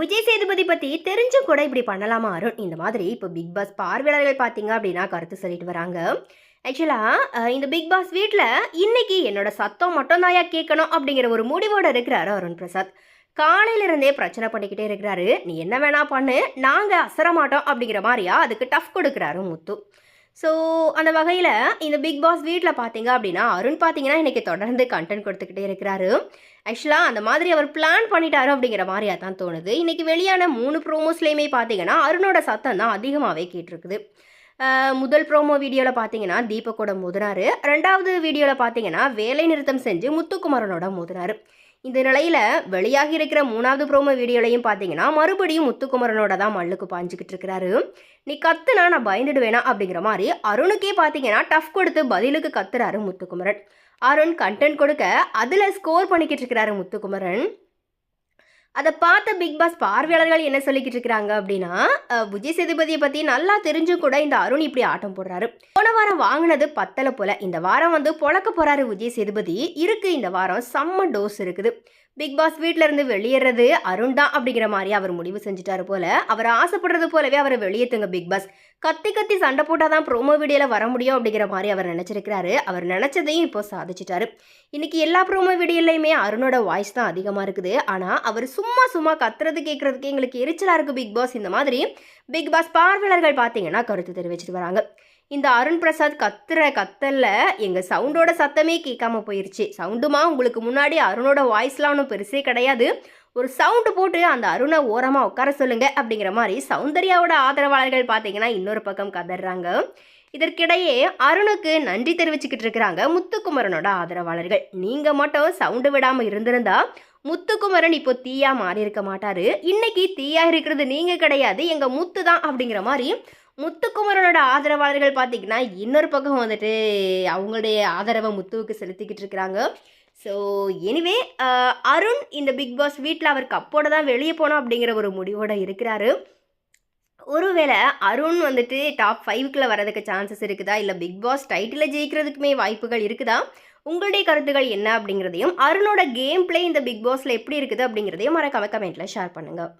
விஜய் சேதுபதி பத்தி தெரிஞ்சும் கூட இப்படி பண்ணலாமா அருண்? இந்த மாதிரி இப்போ பிக் பாஸ் பார்வையாளர்கள் பார்த்தீங்க அப்படின்னா கருத்து சொல்லிட்டு வராங்க. ஆக்சுவலாக இந்த பிக் பாஸ் வீட்டில் இன்னைக்கு என்னோட சத்தம் மட்டும் தாயா கேட்கணும் அப்படிங்கிற ஒரு முடிவோடு இருக்கிறாரு அருண் பிரசாத். காலையிலிருந்தே பிரச்சனை பண்ணிக்கிட்டே இருக்கிறாரு. நீ என்ன வேணா பண்ணு நாங்கள் அசரமாட்டோம் அப்படிங்கிற மாதிரியா அதுக்கு டஃப் கொடுக்குறாரு முத்து. ஸோ அந்த வகையில் இந்த பிக் பாஸ் வீட்டில் பார்த்தீங்க அப்படின்னா அருண் பார்த்தீங்கன்னா இன்றைக்கி தொடர்ந்து கண்டென்ட் கொடுத்துக்கிட்டே இருக்கிறாரு. ஆக்சுவலாக அந்த மாதிரி அவர் பிளான் பண்ணிட்டாரு அப்படிங்கிற மாதிரியாக தான் தோணுது. இன்றைக்கி வெளியான மூணு ப்ரோமோஸ்லேயுமே பார்த்தீங்கன்னா அருணோட சத்தம் தான் அதிகமாகவே கேட்டிருக்குது. முதல் ப்ரோமோ வீடியோவில் பார்த்தீங்கன்னா தீபக்கோட முதினாரு. ரெண்டாவது வீடியோவில் பார்த்தீங்கன்னா வேலை நிறுத்தம் செஞ்சு முத்துக்குமரனோட முதினாரு. இந்த நிலையில் வெளியாகி இருக்கிற மூணாவது ப்ரோமோ வீடியோலையும் பார்த்தீங்கன்னா மறுபடியும் முத்துக்குமரனோட தான் மல்லுக்கு பாஞ்சுக்கிட்டு இருக்கிறாரு. நீ கத்துனா நான் பயந்துடுவேனா அப்படிங்கிற மாதிரி அருணுக்கே பார்த்தீங்கன்னா டஃப் கொடுத்து பதிலுக்கு கத்துறாரு முத்துக்குமரன். அருண் கண்டென்ட் கொடுக்க அதில் ஸ்கோர் பண்ணிக்கிட்டு இருக்கிறாரு முத்துக்குமரன். அதை பார்த்த பிக் பாஸ் பார்வையாளர்கள் என்ன சொல்லிக்கிட்டு இருக்கிறாங்க அப்படின்னா விஜய் சேதுபதியை பற்றி நல்லா தெரிஞ்சும் கூட இந்த அருண் இப்படி ஆட்டம் போடுறாரு. போன வாரம் வாங்கினது பத்தலை போல. இந்த வாரம் வந்து பொழக்க போறாரு விஜய் சேதுபதி. இருக்கு இந்த வாரம் செம்ம டோஸ் இருக்குது. பிக் பாஸ் வீட்ல இருந்து வெளியேறது அருண் தான் அப்படிங்கிற மாதிரி அவர் முடிவு செஞ்சுட்டாரு போல. அவர் ஆசைப்படுறது போலவே அவரை வெளியேத்துங்க பிக் பாஸ் கத்தி கத்தி சண்டை போட்டால் தான் ப்ரோமோ வீடியோவில் வர முடியும் அப்படிங்கிற மாதிரி அவர் நினச்சிருக்கிறாரு. அவர் நினச்சதையும் இப்போ சாதிச்சிட்டாரு. இன்னைக்கு எல்லா ப்ரோமோ வீடியோலையுமே அருணோட வாய்ஸ் தான் அதிகமாக இருக்குது. ஆனால் அவர் சும்மா சும்மா கத்துறது கேட்குறதுக்கு எங்களுக்கு எரிச்சலாக இருக்குது பிக் பாஸ் இந்த மாதிரி பிக் பாஸ் பார்வையாளர்கள் பார்த்தீங்கன்னா கருத்து தெரிவிச்சிட்டு வராங்க. இந்த அருண் பிரசாத் கத்துற கத்தல்ல எங்கள் சவுண்டோட சத்தமே கேட்காம போயிருச்சு. சவுண்டுமா? உங்களுக்கு முன்னாடி அருணோட வாய்ஸ்லாம் ஒன்றும் பெருசே கிடையாது. ஒரு சவுண்டு போட்டு அந்த அருணை ஓரமாக உட்கார சொல்லுங்க அப்படிங்கிற மாதிரி சௌந்தர்யாவோட ஆதரவாளர்கள் பார்த்தீங்கன்னா இன்னொரு பக்கம் கதறாங்க. இதற்கிடையே அருணுக்கு நன்றி தெரிவிச்சுக்கிட்டு இருக்கிறாங்க முத்துக்குமரனோட ஆதரவாளர்கள். நீங்க மட்டும் சவுண்டு விடாம இருந்திருந்தா முத்துக்குமரன் இப்போ தீயா மாறி இருக்க மாட்டாரு. இன்னைக்கு தீயா இருக்கிறது நீங்க கிடையாது எங்க முத்து தான் அப்படிங்கிற மாதிரி முத்துக்குமரனோட ஆதரவாளர்கள் பார்த்தீங்கன்னா இன்னொரு பக்கம் வந்துட்டு அவங்களுடைய ஆதரவை முத்துவுக்கு செலுத்திக்கிட்டு இருக்கிறாங்க. ஸோ எனிவே அருண் இந்த பிக் பாஸ் வீட்டில் அவர் கப்போட தான் வெளியே போனோம் அப்படிங்கிற ஒரு முடிவோடு இருக்கிறாரு. ஒருவேளை அருண் வந்துட்டு டாப் ஃபைவ்க்குள்ள வரதுக்கு சான்சஸ் இருக்குதா? இல்லை பிக் பாஸ் டைட்டில் ஜெயிக்கிறதுக்குமே வாய்ப்புகள் இருக்குதா? உங்களுடைய கருத்துக்கள் என்ன அப்படிங்கிறதையும் அருணோட கேம் பிளே இந்த பிக் பாஸில் எப்படி இருக்குது அப்படிங்கிறதையும் மறக்காம கமெண்ட்டில் ஷேர் பண்ணுங்கள்